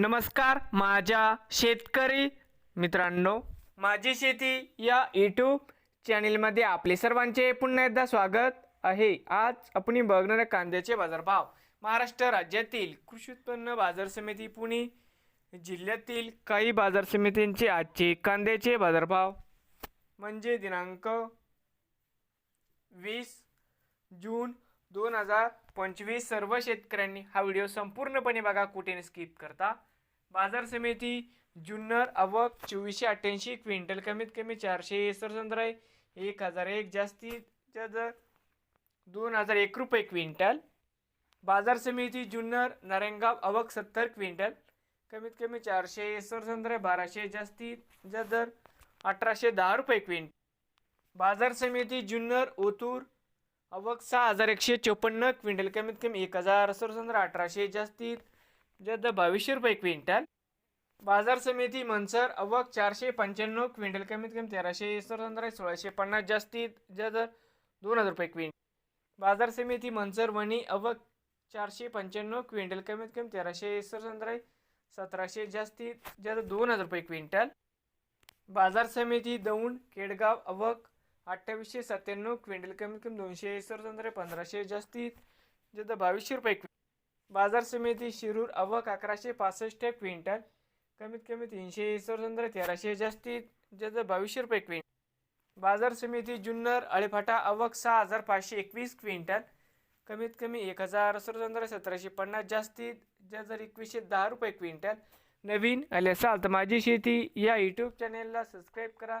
नमस्कार माझ्या शेतकरी मित्रांनो माझी शेती या यूट्यूब चॅनेलमध्ये आपले सर्वांचे पुन्हा एकदा स्वागत आहे. आज आपण बघणार कांद्याचे बाजारभाव. महाराष्ट्र राज्यातील कृषी उत्पन्न बाजार समिती पुणे जिल्ह्यातील काही बाजार समितींचे आजचे कांद्याचे बाजारभाव. म्हणजे दिनांक वीस जून दोन हजार पंचवीस सर्व शेतकऱ्यांनी हा व्हिडिओ संपूर्णपणे बघा कुठे स्किप करता. बाजार समिती जुन्नर आवक चोवीसशे अठ्ठ्याऐंशी क्विंटल कमीत कमी चारशे सरसंद्र आहे. एक हजार एक जास्तीत दर दोन हजार एक रुपये क्विंटल. बाजार समिती जुन्नर नारायणगाव आवक सत्तर क्विंटल. कमीत कमी चारशे सरसंद्र बाराशे जास्तीत दर अठराशे दहा रुपये क्विंटल. बाजार समिती जुन्नर ओतूर आवक सहा हजार एकशे चोपन्न क्विंटल कमीत कमी एक हजार सरसंद्र अठराशे जास्तीत जास्त बावीसशे रुपये क्विंटल. बाजार समिती मनसर अवक चारशे पंच्याण्णव क्विंटल कमीत कमी तेराशे सरसंद्र सोळाशे पन्नास जास्तीत जास्त दोन हजार रुपये क्विंटल. बाजार समिती मनसर वणी अवक चारशे पंच्याण्णव क्विंटल कमीत कमी तेराशे सरसंद्र सतराशे जास्तीत जास्त दोन हजार रुपये क्विंटल. बाजार समिती दौंड केडगाव अवक अठ्ठावीसशे सत्त्याण्णव क्विंटल कमीत कमी दोनशे सरसंद्रे पंधराशे जास्तीत जास्त बावीसशे रुपये बाजार समिती शिरूर अवक अकराशे पासष्ट क्विंटल कमीत कमी तीनशे सरसंद्रे तेराशे जास्तीत जास्त बावीसशे रुपये क्विंटल. बाजार समिती जुन्नर अळेफाटा अवक सहा हजार पाचशे एकवीस क्विंटल कमीत कमी एक हजार सरसंद्रे सतराशे पन्नास जास्तीत जास्त एकवीसशे दहा रुपये क्विंटल. नवीन आले असाल तर माझी शेती या यूट्यूब चॅनेलला सबस्क्राईब करा.